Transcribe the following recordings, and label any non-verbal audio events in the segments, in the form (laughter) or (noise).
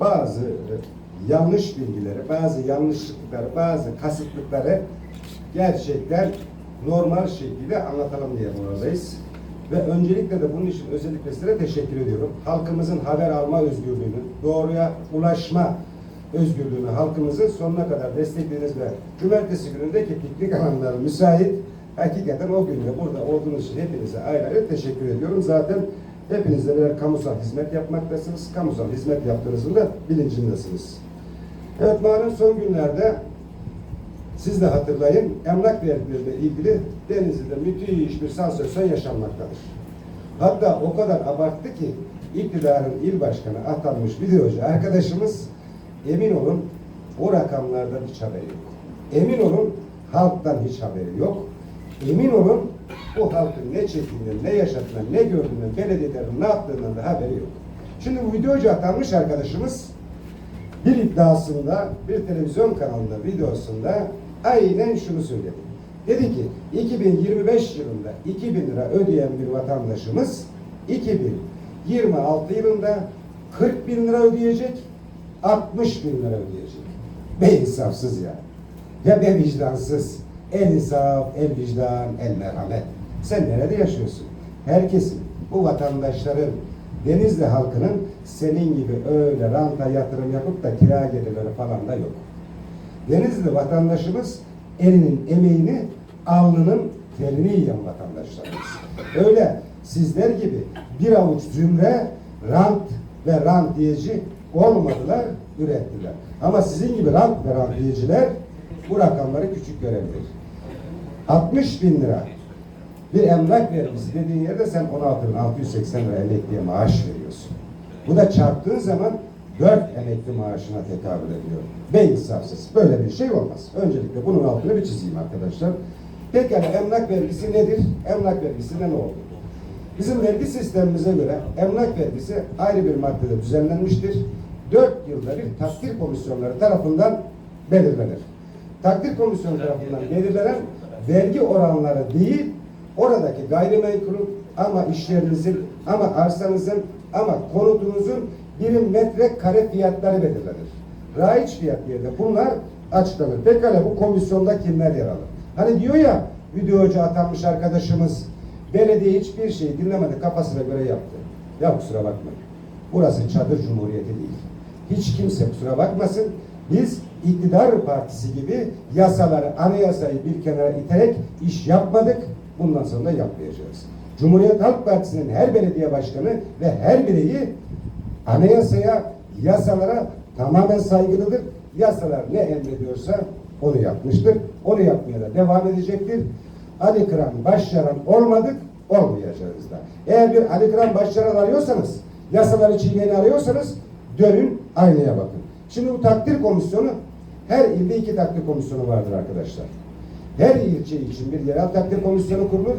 bazı yanlış bilgileri, bazı yanlışlıkları, bazı kasıtlıkları gerçekten normal şekilde anlatalım diye buradayız. Ve öncelikle de bunun için özellikle size teşekkür ediyorum. Halkımızın haber alma özgürlüğünü, doğruya ulaşma özgürlüğünü halkımızın sonuna kadar desteklediğiniz ve cumartesi günündeki piknik alanları müsait. Hakikaten o günde burada olduğunuz için hepinize ayrı ayrı teşekkür ediyorum. Zaten hepiniz de birer kamusal hizmet yapmaktasınız. Kamusal hizmet yaptığınızın da bilincindesiniz. Evet malum son günlerde siz de hatırlayın, emlak vergileriyle ilgili Denizli'de müthiş bir sansasyon yaşanmaktadır. Hatta o kadar abarttı ki iktidarın il başkanı atanmış videocu arkadaşımız emin olun o rakamlardan hiç haberi yok. Emin olun halktan hiç haberi yok. Emin olun bu halkın ne çektiğinden, ne yaşadığından, ne gördüğünden, belediyelerin ne yaptığından da haberi yok. Şimdi bu videocu atanmış arkadaşımız bir iddiasında, bir televizyon kanalında, videosunda aynen şunu söyledi. Dedi ki 2025 yılında 2000 lira ödeyen bir vatandaşımız 2026 yılında 40 bin lira ödeyecek, 60 bin lira ödeyecek. Be insafsız ya. Ya be vicdansız. El insaf, el vicdan, el merhamet. Sen nerede yaşıyorsun? Herkesin, bu vatandaşların, Denizli halkının senin gibi öyle ranta yatırım yapıp da kira gelirleri falan da yok. Denizli vatandaşımız elinin emeğini, alnının terini yiyen vatandaşlarımız. Öyle sizler gibi bir avuç zümre rant ve rantiyeci olmadılar, ürettiler. Ama sizin gibi rant ve rantiyeciler bu rakamları küçük görebilir. 60 bin lira bir emlak vergisi dediğin yerde sen 16.680 lira emekliye maaş veriyorsun. Bu da çarptığın zaman 4 emekli maaşına tekabül ediyor. Be insafsız. Böyle bir şey olmaz. Öncelikle bunun altını bir çizeyim arkadaşlar. Pekala emlak vergisi nedir? Emlak vergisinde ne oldu? Bizim vergi sistemimize göre emlak vergisi ayrı bir maddede düzenlenmiştir. 4 yılda bir takdir komisyonları tarafından belirlenir. Takdir komisyonu tarafından belirlenen vergi oranları değil, oradaki gayrimenkulün ama işlerinizin ama arsanızın ama konutunuzun birim metrekare fiyatları belirlenir. Raiç fiyat yerine bunlar açıklanır. Pekala bu komisyonda kimler yer alır? Hani diyor ya videocu atanmış arkadaşımız belediye hiçbir şeyi dinlemedi kafasına göre yaptı. Ya kusura bakmayın. Burası çadır cumhuriyeti değil. Hiç kimse kusura bakmasın. Biz iktidar partisi gibi yasaları, anayasayı bir kenara iterek iş yapmadık. Bundan sonra da yapmayacağız. Cumhuriyet Halk Partisi'nin her belediye başkanı ve her bireyi anayasaya, yasalara tamamen saygılıdır. Yasalar ne emrediyorsa onu yapmıştır. Onu yapmaya da devam edecektir. Ali Kıran Başyaran olmadık, olmayacağız da. Eğer bir Ali Kıran Başyaran arıyorsanız, yasaları çiğneyeni arıyorsanız dönün aynaya bakın. Şimdi bu takdir komisyonu her ilde iki takdir komisyonu vardır arkadaşlar. Her ilçe için bir yerel takdir komisyonu kurulur.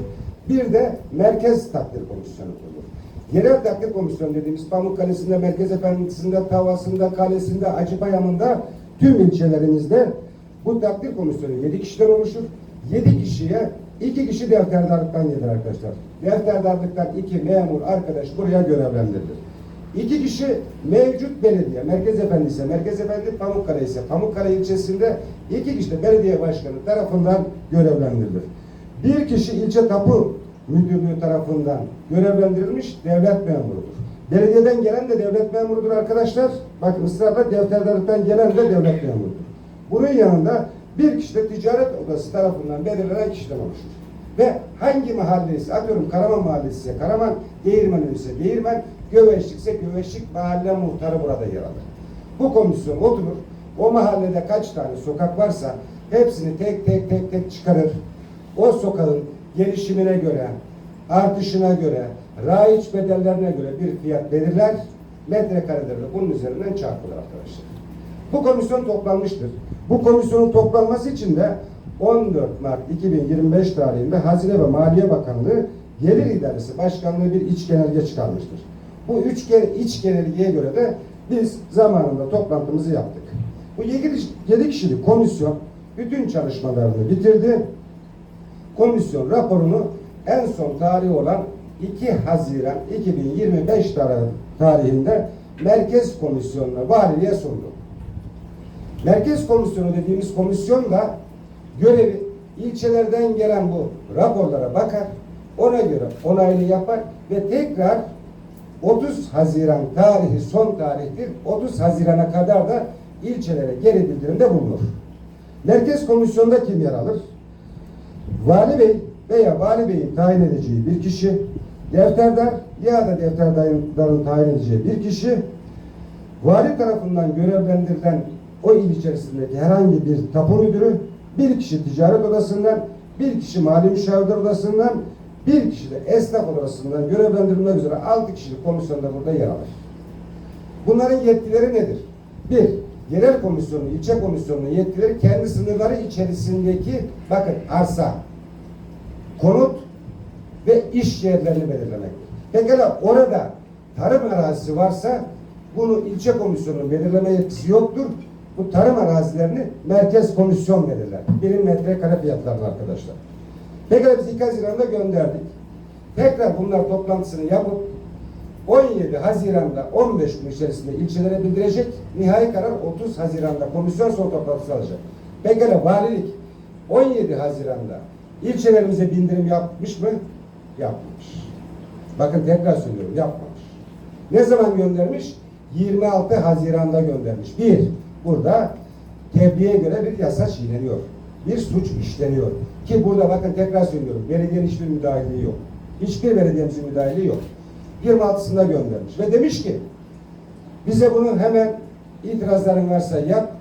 Bir de merkez takdir komisyonu kurulur. Yerel takdir komisyonu dediğimiz Pamukkale'sinde, Merkez Efendisi'nde, Tavası'nda, Kalesi'nde, Acıpayam'ında tüm ilçelerimizde bu takdir komisyonu yedi kişiden oluşur. Yedi kişiye iki kişi defterdarlıktan gelir arkadaşlar. Defterdarlıktan iki memur arkadaş buraya görevlendirilir. İki kişi mevcut belediye, Merkez Efendi ise Merkez Efendi, Pamukkale ise Pamukkale ilçesinde iki kişi de belediye başkanı tarafından görevlendirilir. Bir kişi ilçe tapu müdürlüğü tarafından görevlendirilmiş devlet memurudur. Belediyeden gelen de devlet memurudur arkadaşlar. Bakın ısrarla defterdarlıktan gelen de devlet memurudur. Bunun yanında bir kişi de ticaret odası tarafından belirlenen kişiden oluşur. Ve hangi mahalle ise, atıyorum Karaman Mahallesi ise Karaman, Değirmen ise Değirmen, Göveşlik ise Göveşlik mahalle muhtarı burada yer alır. Bu komisyon oturur, o mahallede kaç tane sokak varsa hepsini tek tek tek tek çıkarır. O sokağın gelişimine göre, artışına göre, raiç bedellerine göre bir fiyat belirler, metrekareleri de bunun üzerinden çarpılır arkadaşlar. Bu komisyon toplanmıştır. Bu komisyonun toplanması için de 14 Mart 2025 tarihinde Hazine ve Maliye Bakanlığı Gelir İdaresi Başkanlığı bir iç genelge çıkarmıştır. Bu üç ge- iç genelgeye göre de biz zamanında toplantımızı yaptık. Bu 7, 7 kişilik komisyon bütün çalışmalarını bitirdi. Komisyon raporunu en son tarihi olan 2 Haziran 2025 tar- tarihinde Merkez Komisyonu'na, valiliğe sundu. Merkez Komisyonu dediğimiz komisyon da görevi ilçelerden gelen bu raporlara bakar, ona göre onaylı yapar ve tekrar 30 Haziran tarihi son tarihtir. 30 Haziran'a kadar da ilçelere geri bildirimde bulunur. Merkez Komisyonu'nda kim yer alır? Vali Bey veya Vali Bey'in tayin edeceği bir kişi, defterdar ya da defterdarın tayin edeceği bir kişi, vali tarafından görevlendirilen o il içerisindeki herhangi bir tapu müdürü, bir kişi ticaret odasından, bir kişi mali müşavirler odasından, bir kişi de esnaf odasından görevlendirilmek üzere altı kişilik komisyonda burada yer alır. Bunların yetkileri nedir? Bir, yerel komisyonun, ilçe komisyonunun yetkileri kendi sınırları içerisindeki bakın arsa, konut ve iş yerlerini belirlemektir. Pekala orada tarım arazisi varsa bunu ilçe komisyonunun belirleme yetkisi yoktur. Bu tarım arazilerini merkez komisyon belirler. Birim metrekare fiyatlarını arkadaşlar. Pekala biz 2 Haziran'da gönderdik. Tekrar bunlar toplantısını yapıp 17 Haziran'da 15 gün içerisinde ilçelere bildirecek. Nihai karar 30 Haziran'da komisyon son toplantısı alacak. Pekala valilik 17 Haziran'da ilçelerimize bildirim yapmış mı? Yapmamış. Bakın tekrar söylüyorum yapmamış. Ne zaman göndermiş? 26 Haziran'da göndermiş. Bir, burada tebliğe göre bir yasa çiğneniyor. Bir suç işleniyor. Ki burada bakın tekrar söylüyorum. Belediyenin hiçbir müdahilliği yok. Hiçbir belediyemizin müdahilliği yok. 26'sında göndermiş. Ve demiş ki bize bunu hemen itirazların varsa yap,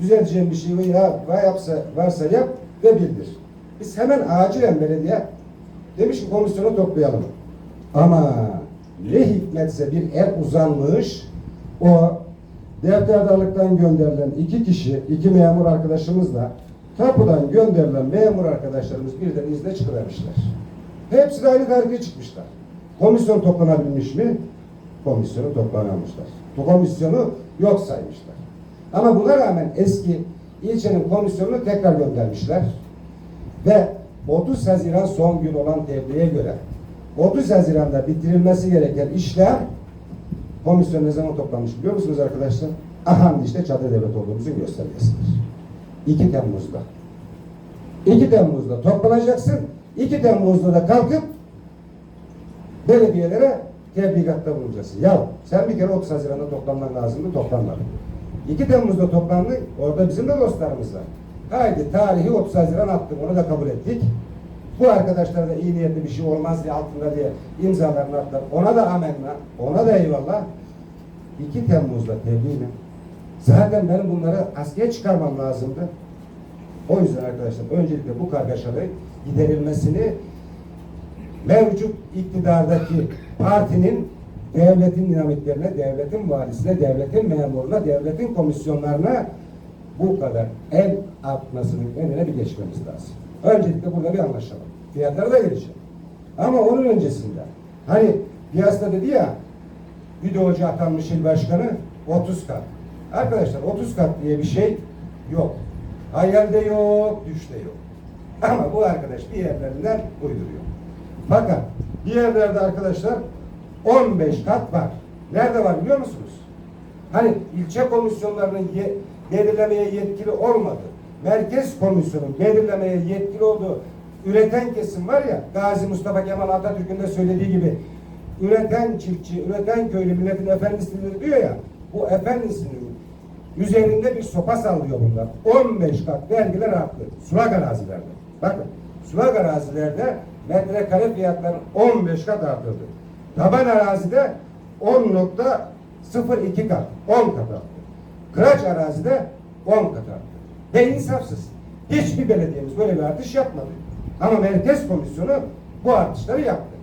düzelteceğin bir şey veya yapsa, varsa yap ve bildir. Biz hemen acilen belediye demiş ki komisyonu toplayalım. Ama ne hikmetse bir el uzanmış o defterdarlıktan gönderilen iki kişi, iki memur arkadaşımızla tapudan gönderilen memur arkadaşlarımız birden izne çıkıvermişler. Hepsi de aynı tarihe çıkmışlar. Komisyon toplanabilmiş mi? Komisyonu toplanamamışlar. Bu komisyonu yok saymışlar. Ama buna rağmen eski ilçenin komisyonunu tekrar göndermişler. Ve 30 Haziran son gün olan tebliğe göre 30 Haziran'da bitirilmesi gereken işler komisyon ne zaman toplanmış biliyor musunuz arkadaşlar? Aha işte çadır devlet olduğumuzun göstergesidir. 2 Temmuz'da. 2 Temmuz'da toplanacaksın. 2 Temmuz'da da kalkıp belediyelere tebligatta bulunacaksın. Ya sen bir kere 30 Haziran'da toplanman lazımdı, toplanmadın. 2 Temmuz'da toplandı, orada bizim de dostlarımız var. Haydi tarihi 30 Haziran attık, onu da kabul ettik. Bu arkadaşlar da iyi niyetli bir şey olmaz diye altında diye imzalarını attılar. Ona da amenna, ona da eyvallah. 2 Temmuz'da tebliğine. Zaten benim bunları askıya çıkarmam lazımdı. O yüzden arkadaşlar öncelikle bu kargaşalığı giderilmesini mevcut iktidardaki partinin devletin dinamitlerine, devletin valisine, devletin memuruna, devletin komisyonlarına bu kadar el atmasının önüne bir geçmemiz lazım. Öncelikle burada bir anlaşalım. Fiyatlara da geleceğim. Ama onun öncesinde hani piyasada dedi ya videocu atanmış il başkanı 30 kat. Arkadaşlar 30 kat diye bir şey yok. Hayalde yok, düşte yok. (clears throat) Ama bu arkadaş bir yerlerinden uyduruyor. Fakat bir yerlerde arkadaşlar 15 kat var. Nerede var biliyor musunuz? Hani ilçe komisyonlarının ye, belirlemeye yetkili olmadı. Merkez komisyonun belirlemeye yetkili olduğu üreten kesim var ya Gazi Mustafa Kemal Atatürk'ün de söylediği gibi üreten çiftçi, üreten köylü milletin efendisidir diyor ya bu efendisinin üzerinde bir sopa sallıyor bunlar. 15 kat vergiler arttı. Sulak arazilerde. Bakın sulak arazilerde metrekare fiyatları 15 kat arttırdı. Taban arazide 10.02 kat, 10 kat arttı. Kıraç arazide 10 kat arttı. Ve insafsız. Hiçbir belediyemiz böyle bir artış yapmadı. Ama Merkez Komisyonu bu artışları yaptı.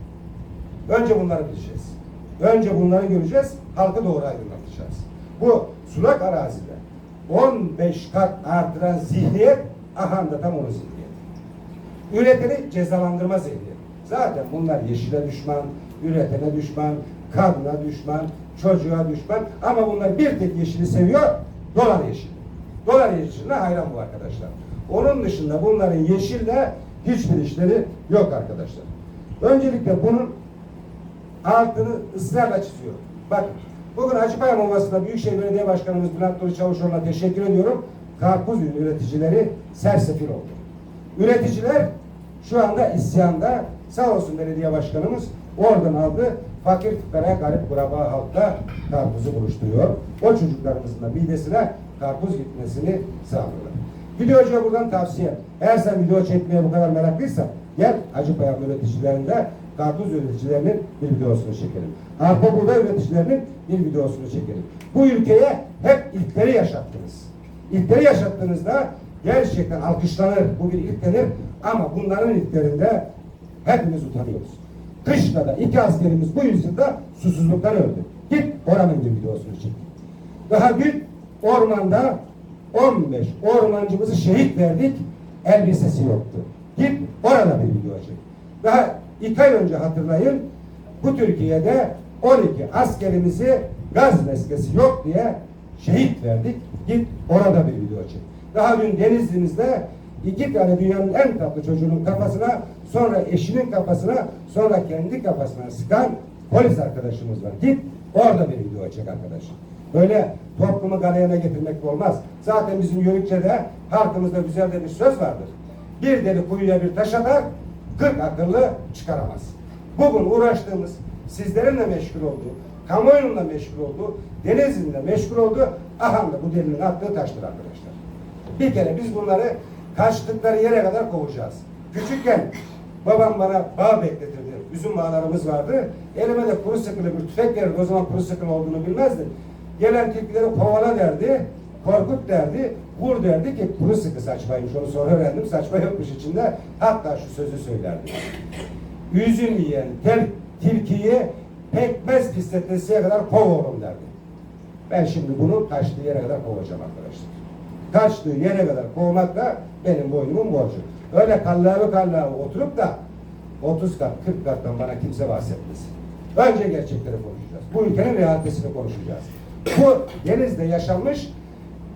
Önce bunları bileceğiz. Önce bunları göreceğiz, halkı doğru aydınlatacağız. Bu sulak arazide 15 kat artıran zihniyet, aha da tam onun zihniyeti. Üreteni cezalandırma zihniyeti. Zaten bunlar yeşile düşman, üretene düşman, kadına düşman, çocuğa düşman ama bunlar bir tek yeşili seviyor, dolar yeşili. Dolar yeşiline hayran bu arkadaşlar. Onun dışında bunların yeşille hiçbir işleri yok arkadaşlar. Öncelikle bunun altını ısrarla çiziyorum. Bak Bugün Hacıpayam Ovası'nda Büyükşehir Belediye Başkanımız Bülent Duru Çavuşoğlu'na teşekkür ediyorum. Karpuz üreticileri sersefil oldu. Üreticiler şu anda isyanda. Sağ olsun belediye başkanımız oradan aldı. Fakir fukara garip kuraba halkla karpuzu buluşturuyor. O çocuklarımızın da midesine karpuz gitmesini sağlıyorlar. Videocuya buradan tavsiye. Eğer sen video çekmeye bu kadar meraklıysan gel Hacıpayam üreticilerinde karpuz üreticilerinin bir videosunu çekelim. Arpa buğday üreticilerinin bir videosunu çekelim. Bu ülkeye hep ilkleri yaşattınız. İlkleri yaşattığınızda gerçekten alkışlanır. Bu bir ilk denir. Ama bunların ilklerinde hepimiz utanıyoruz. Kışla da iki askerimiz bu yüzyılda susuzluktan öldü. Git oranın bir videosunu çek. Daha dün ormanda 15 ormancımızı şehit verdik. Elbisesi yoktu. Git orada bir video çek. Daha iki ay önce hatırlayın bu Türkiye'de 12 askerimizi gaz meskesi yok diye şehit verdik. Git orada bir video çek. Daha dün Denizli'mizde iki tane dünyanın en tatlı çocuğunun kafasına, sonra eşinin kafasına, sonra kendi kafasına sıkan polis arkadaşımız var. Git orada bir video çek arkadaş. Böyle toplumu galeyana getirmek olmaz. Zaten bizim Yörükçe'de halkımızda güzel de bir söz vardır. Bir deli kuyuya bir taş atar, kırk akıllı çıkaramaz. Bugün uğraştığımız sizlerin de meşgul olduğu, kamuoyunun da meşgul olduğu, denizin de meşgul olduğu aham da bu delinin attığı taştır arkadaşlar. Bir kere biz bunları kaçtıkları yere kadar kovacağız. Küçükken babam bana bağ bekletirdi. Üzüm bağlarımız vardı. Elime de kuru sıkılı bir tüfek verirdi. O zaman kuru sıkılı olduğunu bilmezdim. Gelen tilkileri kovala derdi. Korkut derdi. Vur derdi ki kuru sıkı saçmaymış. Onu sonra öğrendim. Saçma yokmuş içinde. Hatta şu sözü söylerdi. Üzüm yiyen tel, tilkiyi pekmez pisletmesiye kadar kov oğlum derdi. Ben şimdi bunu kaçtığı yere kadar kovacağım arkadaşlar. Kaçtığı yere kadar kovmak da benim boynumun borcu. Öyle kallavi kallavi oturup da 30 kat, 40 kattan bana kimse bahsetmesin. Önce gerçekleri konuşacağız. Bu ülkenin realitesini konuşacağız. Bu denizde yaşanmış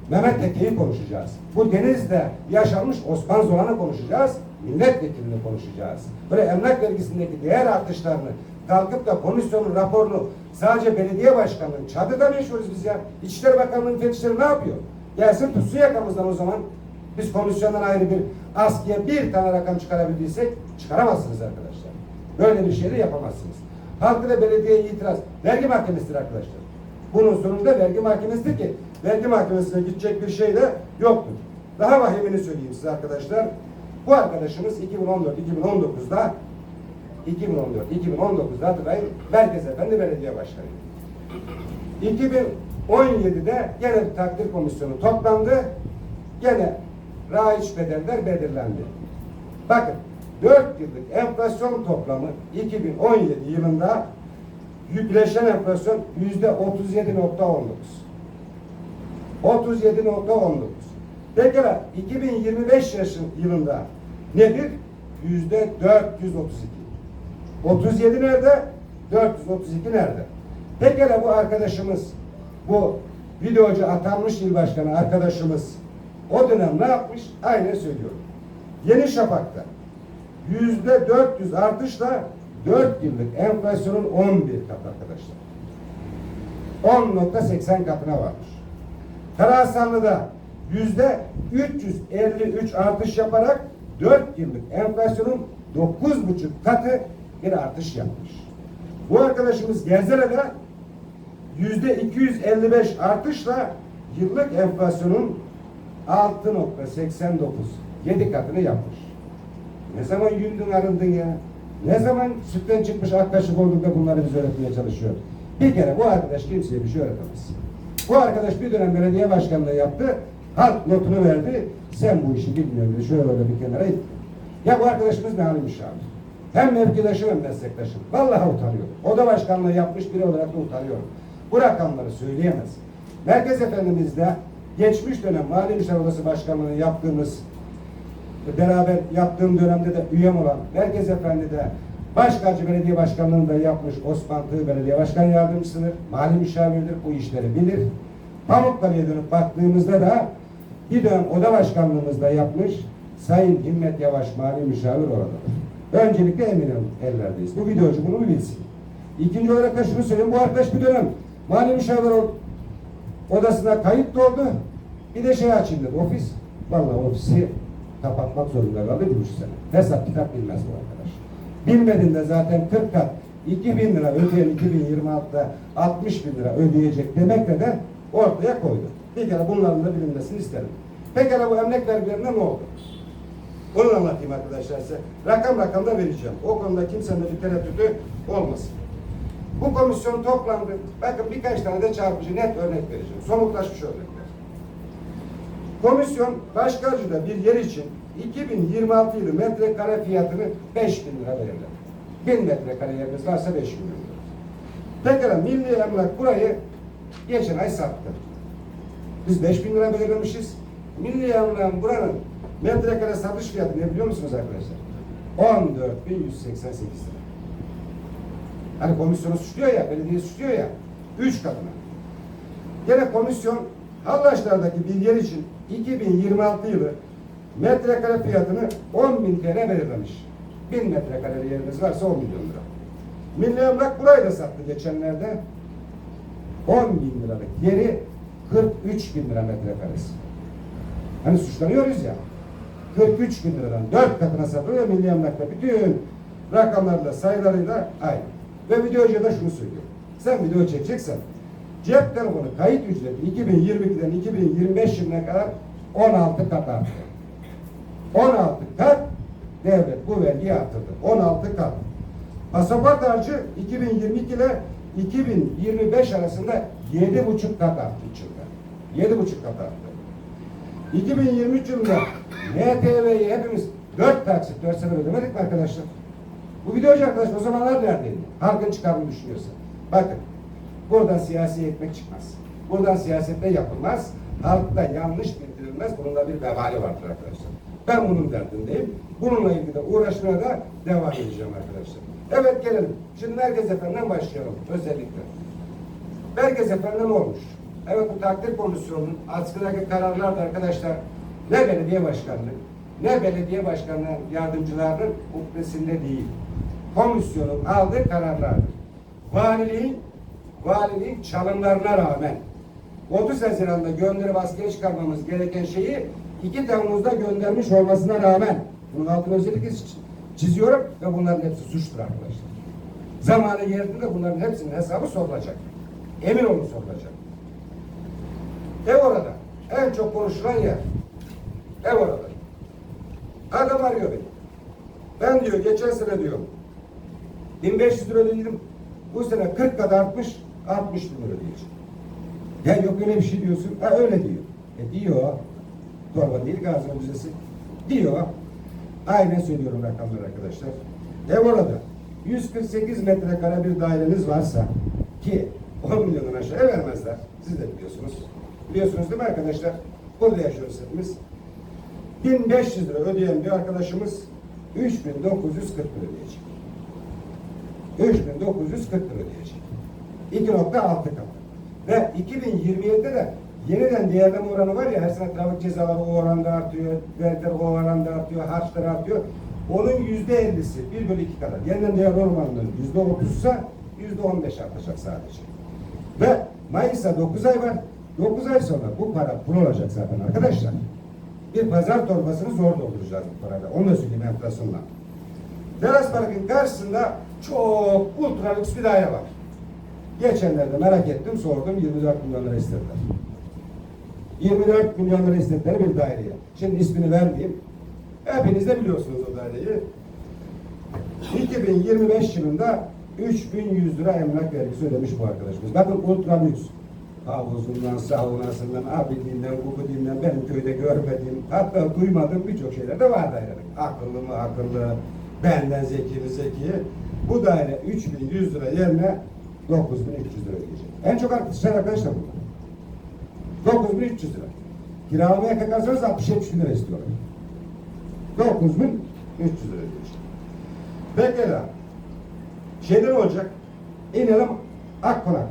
Mehmet Teke'yi konuşacağız. Bu denizde yaşanmış Osman Zolan'ı konuşacağız. Milletvekilini konuşacağız. Böyle emlak vergisindeki değer artışlarını kalkıp da komisyonun raporunu sadece belediye başkanının çadırda mı yaşıyoruz biz ya? İçişleri Bakanlığı'nın müfettişleri ne yapıyor? Gelsin tutsun yakamızdan o zaman. Biz komisyondan ayrı bir askıya bir tane rakam çıkarabildiysek çıkaramazsınız arkadaşlar. Böyle bir şey de yapamazsınız. Halkı da belediyeye itiraz. Vergi mahkemesidir arkadaşlar. Bunun sonunda vergi mahkemesidir ki vergi mahkemesine gidecek bir şey de yoktur. Daha vahimini söyleyeyim size arkadaşlar. Bu arkadaşımız 2014-2019'da 2014-2019'da hatırlayın Merkez Efendi Belediye Başkanıydı. 2017'de gene takdir komisyonu toplandı. Gene raiç bedeller belirlendi. Bakın 4 yıllık enflasyon toplamı 2017 yılında yükleşen enflasyon yüzde 37.19. 37.19. Pekala 2025 yaşın yılında nedir? Yüzde 432. 37 nerede? 432 nerede? Pekala bu arkadaşımız, bu videocu atanmış il başkanı arkadaşımız o dönem ne yapmış? Aynen söylüyorum. Yeni Şafak'ta yüzde 400 artışla 4 yıllık enflasyonun 11 kat arkadaşlar. 10.80 katına varmış. Karahasanlı'da yüzde 353 artış yaparak 4 yıllık enflasyonun 9,5 katı bir artış yapmış. Bu arkadaşımız Gerzere'de yüzde 255 artışla yıllık enflasyonun 6.89 7 katını yapmış. Ne zaman yündün arındın ya? Ne zaman sütten çıkmış ak kaşık olduk da bunları biz öğretmeye çalışıyor. Bir kere bu arkadaş kimseye bir şey öğretemez. Bu arkadaş bir dönem belediye başkanlığı yaptı. Halk notunu verdi. Sen bu işi bilmiyorsun dedi. Şöyle öyle bir kenara itti. Ya bu arkadaşımız ne haliymiş abi? Hem mevkidaşım hem meslektaşım. Vallahi utanıyorum. Oda başkanlığı yapmış biri olarak da utanıyorum. Bu rakamları söyleyemez. Merkez Efendimiz'de geçmiş dönem Mali Müşavir Odası Başkanlığı'nı yaptığımız beraber yaptığım dönemde de üyem olan Merkez Efendi'de Başkacı Belediye Başkanlığı'nda yapmış Osman Tığ Belediye Başkan Yardımcısıdır. Mali müşavirdir. Bu işleri bilir. Pamukkale'ye dönüp baktığımızda da bir dönem oda başkanlığımızda yapmış Sayın Himmet Yavaş Mali Müşavir oradadır. Öncelikle eminim ellerdeyiz. Bu videocu bunu bilsin. İkinci olarak da şunu söyleyeyim. Bu arkadaş bir dönem Mali müşavir odasına kayıt doldu. Bir de şey dedi ofis. Vallahi ofisi kapatmak zorunda kaldı bir buçuk sene. Hesap kitap bilmez bu arkadaş. Bilmediğinde zaten 40 kat 2000 lira ödeyen 2026'da 60 bin lira ödeyecek demekle de ortaya koydu. Bir kere bunların da bilinmesini isterim. Pekala bu emlak vergilerinde ne oldu? Onu anlatayım arkadaşlar size. Rakam rakam da vereceğim. O konuda kimsenin bir tereddütü olmasın. Bu komisyon toplandı. Bakın birkaç tane de çarpıcı net örnek vereceğim. Somutlaşmış örnekler. Komisyon Başkarcı'da bir yer için 2026 yılı metrekare fiyatını 5 bin lira belirledi. 1000 metrekare yeriniz varsa 5 milyon lira. Pekala Milli Emlak burayı geçen ay sattı. Biz 5 bin lira belirlemişiz. Milli Emlak'ın buranın metrekare satış fiyatı ne biliyor musunuz arkadaşlar? 14.188 lira. Hani komisyonu suçluyor ya, belediye suçluyor ya. Üç katına. Gene komisyon Hallaçlar'daki bir yer için 2026 yılı metrekare fiyatını 10 bin TL belirlemiş. 1000 metrekare yeriniz varsa 10 milyon lira. Milli Emlak burayı da sattı geçenlerde. 10 bin liralık yeri 43 bin lira metrekaresi. Hani suçlanıyoruz ya. 43 bin liradan 4 katına satılıyor Milli Emlak'ta bütün rakamlarla sayılarıyla aynı. Ve videocuya da şunu söylüyor. Sen video çekeceksen cep telefonu kayıt ücreti 2022'den 2025 yılına kadar 16 kat arttı. 16 kat devlet bu vergiyi arttırdı. 16 kat. Pasaport harcı 2022 ile 2025 arasında 7,5 kat arttı yılda. 7,5 kat arttı. 2023 yılında NTV'yi hepimiz 4 taksit 4 sene ödemedik mi arkadaşlar? Bu videocu arkadaş o zamanlar neredeydi? Halkın çıkarını düşünüyorsa. Bakın buradan siyasi ekmek çıkmaz. Buradan siyasette yapılmaz. Halkta yanlış bildirilmez. Bunun da bir vebali vardır arkadaşlar. Ben bunun derdindeyim. Bununla ilgili de uğraşmaya da devam edeceğim arkadaşlar. Evet gelelim. Şimdi Merkez Efendi'den başlayalım özellikle. Merkez Efendi ne olmuş? Evet bu takdir komisyonunun askıdaki kararlar da arkadaşlar ne belediye başkanlığı ne belediye başkanlığı yardımcılarının hukukesinde değil. Komisyonun aldığı kararlardır. Valiliğin valiliğin çalımlarına rağmen 30 Haziran'da gönderip askere çıkarmamız gereken şeyi 2 Temmuz'da göndermiş olmasına rağmen bunun altını özellikle çiziyorum ve bunların hepsi suçtur arkadaşlar. Zamanı yerinde bunların hepsinin hesabı sorulacak. Emin olun sorulacak. Ev orada. En çok konuşulan yer. Ev orada. Adam arıyor beni. Ben diyor geçen sene diyor 1500 lira ödedim. Bu sene 40 kat artmış 60 bin lira ödeyeceğim. Ya yok öyle bir şey diyorsun. Ha öyle diyor. E diyor. Torba değil Gazi Müzesi. Diyor. Aynen söylüyorum rakamlar arkadaşlar. Ev orada. 148 metrekare bir daireniz varsa ki 10 milyondan aşağıya vermezler. Siz de biliyorsunuz. Biliyorsunuz değil mi arkadaşlar? Burada yaşıyoruz hepimiz. 1500 lira ödeyen bir arkadaşımız 3940 lira ödeyecek. 3940 lira ödeyecek. 2.6 kat. Ve 2027'de de yeniden değerleme oranı var ya her sene trafik cezaları o oranda artıyor, vergiler o oranda artıyor, harçlar artıyor. Onun yüzde ellisi, bir bölü iki kadar. Yeniden değer oranının yüzde otuzsa yüzde on beş artacak sadece. Ve Mayıs'a 9 ay var. 9 ay sonra bu para pul olacak zaten arkadaşlar. Bir pazar torbasını zor dolduracağız bu parayla. Onu da söyleyeyim enflasyonla. Teras Park'ın karşısında çok ultra lüks bir daire var. Geçenlerde merak ettim, sordum. 24 milyon lira istediler. 24 milyon lira istedikleri bir daireye. Şimdi ismini vermeyeyim. Hepiniz de biliyorsunuz o daireyi. 2025 yılında 3100 lira emlak vergisi ödemiş bu arkadaşımız. Bakın ultra lüks. Havuzundan, saunasından, abidinden, kubudinden benim köyde görmediğim, hatta duymadığım birçok şeyler de var dairenin. Akıllı mı akıllı, benden zeki mi zeki. Bu daire 3100 lira yerine 9300 lira ödeyecek. En çok arkadaşlar arkadaşlar bunlar. 9300 lira. Kiralamaya kalkarsanız 60-70 bin lira istiyorlar. 9300 lira ödeyecek. Pekala. Şeyde ne olacak? İnelim Akkonak.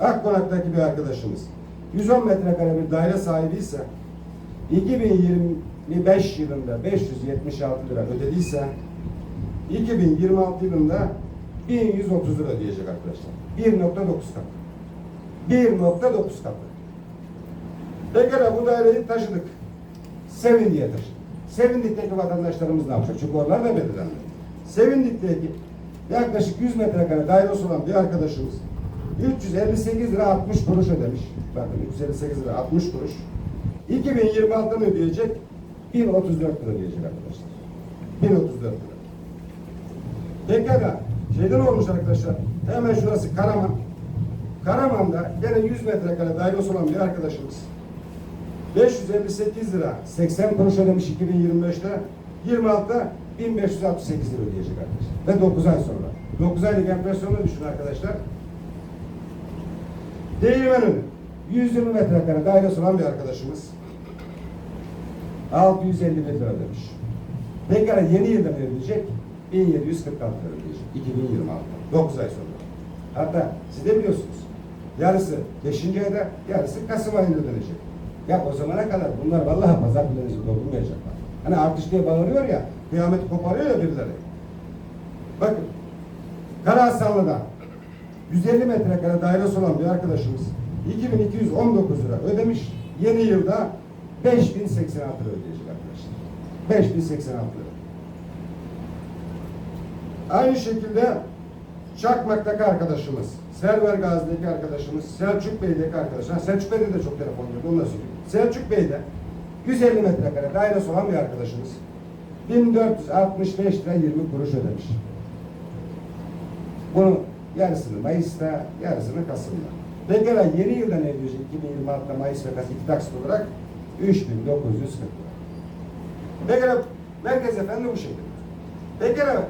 Akkonak'taki bir arkadaşımız 110 metrekare bir daire sahibi ise 2025 yılında 576 lira ödediyse 2026 yılında 1130 lira ödeyecek arkadaşlar. 1.9 kat. 1.9 katı. Pekala bu daireyi taşıdık. Sevindi'ye taşıdık. Sevindik'teki vatandaşlarımız ne yapacak? Çünkü oralar da belirlendi. Sevindik'teki yaklaşık 100 metrekare dairesi olan bir arkadaşımız 358 lira 60 kuruş ödemiş. Bakın 358 lira 60 kuruş. 2026'dan ödeyecek 1034 lira ödeyecek arkadaşlar. 1034 lira. Pekala. Şeyden olmuş arkadaşlar. Hemen şurası Karaman. Karaman'da gene 100 metrekare dairesi olan bir arkadaşımız 558 lira 80 kuruş ödemiş 2025'te 26'da 1568 lira ödeyecek arkadaşlar. Ve 9 ay sonra. 9 aylık enflasyonu düşünün arkadaşlar. Değirmen'in 120 metrekare dairesi olan bir arkadaşımız 650 bin lira ödemiş. Pekala yeni yılda ne ödeyecek? 1746 lira ödeyecek. 2026'da. 9 ay sonra. Hatta siz de biliyorsunuz. Yarısı 5. ayda, yarısı Kasım ayında ödenecek. Ya o zamana kadar bunlar vallahi pazar planınızı doldurmayacaklar. Hani artış diye bağırıyor ya, kıyameti koparıyor ya birileri. Bakın, Karahasanlı'da 150 metrekare dairesi olan bir arkadaşımız 2219 lira ödemiş. Yeni yılda 5086 lira ödeyecek arkadaşlar. 5086 lira. Aynı şekilde Çakmak'taki arkadaşımız, Server Gazi'deki arkadaşımız, Selçuk Bey'deki arkadaşlar, Selçuk Bey'de de çok telefon geldi, onu da söyleyeyim. Selçuk Bey'de 150 metrekare dairesi olan bir arkadaşımız 1465 lira 20 kuruş ödemiş. Bunu yarısını Mayıs'ta, yarısını Kasım'da. Pekala yeni yılda ne ödeyecek? 2026'da Mayıs ve Kasım iki taksit olarak 3940 lira. Pekala Merkez Efendi bu şekilde. Pekala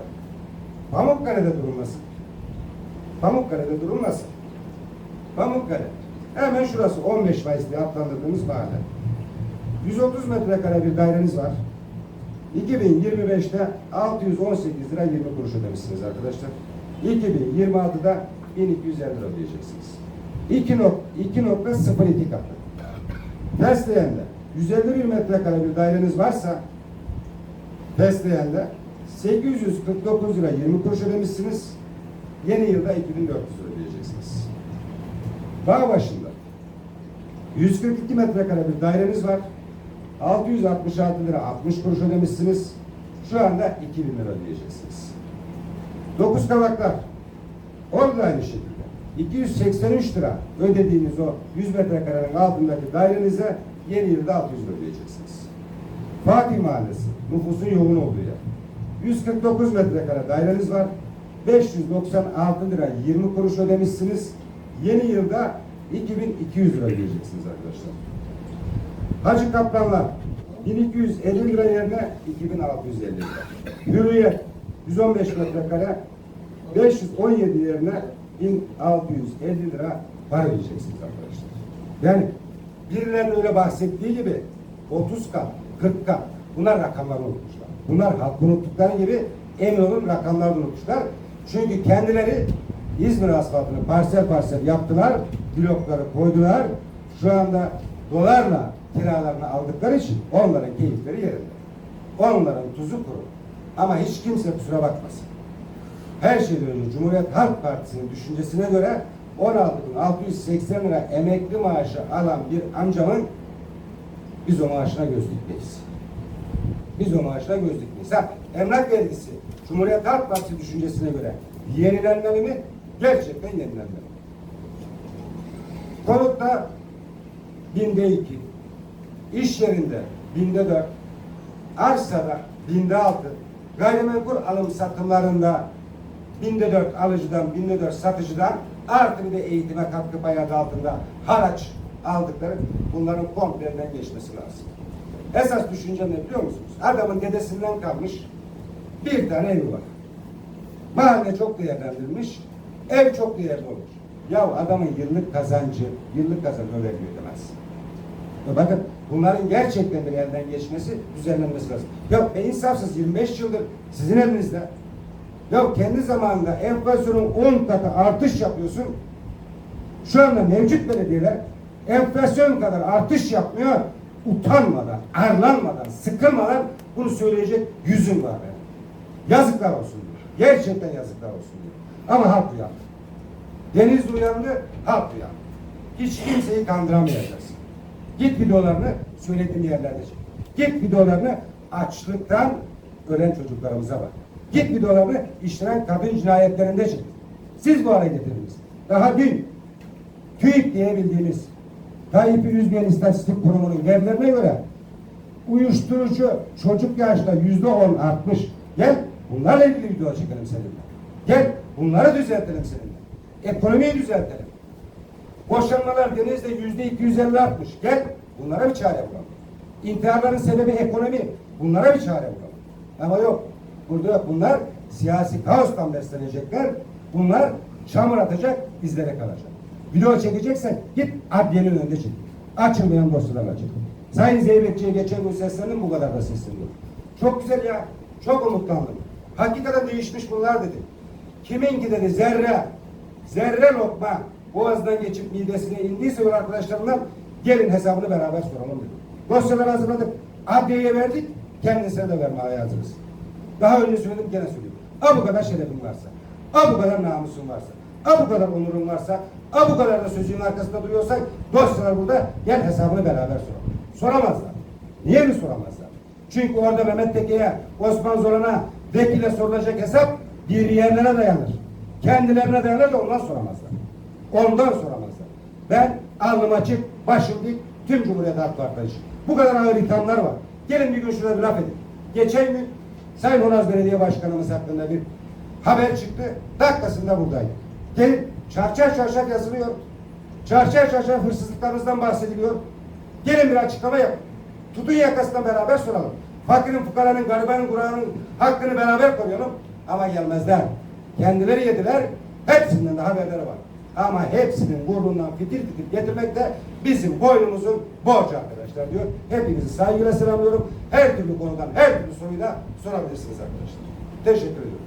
Pamukkale'de durum nasıl? Pamukkale'de durum nasıl? Pamukkale. Hemen şurası 15 Mayıs diye adlandırdığımız mahalle. 130 metrekare bir daireniz var. 2025'te 618 lira 20 kuruş ödemişsiniz arkadaşlar. 2026'da 1250 lira ödeyeceksiniz. 2.02 katı. Fesleğen'de 151 metrekare bir daireniz varsa Fesleğen'de 849 lira 20 kuruş ödemişsiniz. Yeni yılda 2400 lira ödeyeceksiniz. Bağ başında 142 metrekare bir daireniz var. 666 lira 60 kuruş ödemişsiniz. Şu anda 2000 lira ödeyeceksiniz. Dokuz kavaklar. Orada aynı şekilde. 283 lira ödediğiniz o 100 metrekarenin altındaki dairenize yeni yılda 600 lira ödeyeceksiniz. Fatih Mahallesi nüfusun yoğun olduğu yer. 149 metrekare daireniz var. 596 lira 20 kuruş ödemişsiniz. Yeni yılda 2200 lira ödeyeceksiniz arkadaşlar. Hacı Kaplanlar 1250 lira yerine 2650 lira. Hürriyet 115 metrekare 517 yerine 1650 lira para ödeyeceksiniz arkadaşlar. Yani birilerinin öyle bahsettiği gibi 30 kat, 40 kat bunlar rakamları unutmuşlar. Bunlar halk unuttukları gibi emin olun rakamları unutmuşlar. Çünkü kendileri İzmir asfaltını parsel parsel yaptılar, blokları koydular. Şu anda dolarla kiralarını aldıkları için onların keyifleri yerinde. Onların tuzu kuru. Ama hiç kimse kusura bakmasın. Her şeyden önce Cumhuriyet Halk Partisi'nin düşüncesine göre 16.680 lira emekli maaşı alan bir amcamın biz o maaşına göz dikmeyiz. Biz o maaşına göz dikmeyiz. Ha, emlak vergisi Cumhuriyet Halk Partisi düşüncesine göre yenilenmeli mi? Gerçekten yenilenmeli. Konutta binde iki, iş yerinde binde dört, arsada binde altı, gayrimenkul alım satımlarında binde dört alıcıdan, binde dört satıcıdan artı bir de eğitime katkı payı adı altında haraç aldıkları bunların komplerinden geçmesi lazım. Esas düşünce ne biliyor musunuz? Adamın dedesinden kalmış bir tane evi var. Mahalle çok değerlendirilmiş, ev çok değerli olur. Ya adamın yıllık kazancı, yıllık kazancı öyle ödemez. Ya Bakın bunların gerçekten bir elden geçmesi, düzenlenmesi lazım. Ya be insafsız 25 yıldır sizin elinizde. Ya kendi zamanında enflasyonun 10 katı artış yapıyorsun. Şu anda mevcut belediyeler enflasyon kadar artış yapmıyor. Utanmadan, arlanmadan, sıkılmadan bunu söyleyecek yüzüm var benim. Yazıklar olsun diyor. Gerçekten yazıklar olsun diyor. Ama halk uyandı. Deniz uyandı, halk uyandı. Hiç kimseyi kandıramayacaksın. Git videolarını söylediğim yerlerde çek. Git videolarını açlıktan ölen çocuklarımıza bak. Git videolarını işlenen kadın cinayetlerinde çek. Siz bu hale getirdiniz. Daha dün TÜİK diye bildiğimiz Tayyip'i üzmeyen istatistik kurumunun verilerine göre uyuşturucu çocuk yaşta yüzde on artmış. Gel bunlarla ilgili video çekelim seninle. Gel bunları düzeltelim seninle. Ekonomiyi düzeltelim. Boşanmalar denizde yüzde 250 artmış. Gel bunlara bir çare bulalım. İntiharların sebebi ekonomi. Bunlara bir çare bulalım. Ama yok. Burada yok. Bunlar siyasi kaostan beslenecekler. Bunlar çamur atacak, izlere kalacak. Video çekeceksen git adliyenin önünde çek. Açılmayan dosyalarla çek. Sayın Zeybekçi'ye geçen gün seslendim bu kadar da sesleniyorum. Çok güzel ya. Çok umutlandım. Hakikaten değişmiş bunlar dedi. Kiminki dedi zerre, zerre lokma boğazdan geçip midesine indiyse öyle arkadaşlarımdan gelin hesabını beraber soralım dedi. Dosyaları hazırladık. Adliyeye verdik. Kendisine de vermeye hazırız. Daha önce söyledim gene söylüyorum. A bu kadar şerefin varsa, a bu kadar namusun varsa, a bu kadar onurun varsa, a bu kadar da sözünün arkasında duruyorsan dosyalar burada gel hesabını beraber soralım. Soramazlar. Niye mi soramazlar? Çünkü orada Mehmet Teke'ye, Osman Zoran'a, vekile sorulacak hesap bir yerlere dayanır. Kendilerine dayanır da ondan soramazlar. Ondan soramazlar. Ben alnım açık, başım dik, tüm Cumhuriyet Halk Partisi. Bu kadar ağır ithamlar var. Gelin bir gün şurada bir laf edin. Geçen gün Sayın Honaz Belediye Başkanımız hakkında bir haber çıktı. Dakikasında buradaydı. Gelin çarşaf çarşaf yazılıyor. Çarşaf çarşaf hırsızlıklarımızdan bahsediliyor. Gelin bir açıklama yap. Tutun yakasından beraber soralım. Fakirin, fukaranın, garibanın, kuranın hakkını beraber koruyalım. Ama gelmezler. Kendileri yediler. Hepsinden de haberleri var. Ama hepsinin burnundan fitil fitil getirmek de bizim boynumuzun borcu arkadaşlar diyor. Hepinizi saygıyla selamlıyorum. Her türlü konudan, her türlü soruyla sorabilirsiniz arkadaşlar. Teşekkür ederim.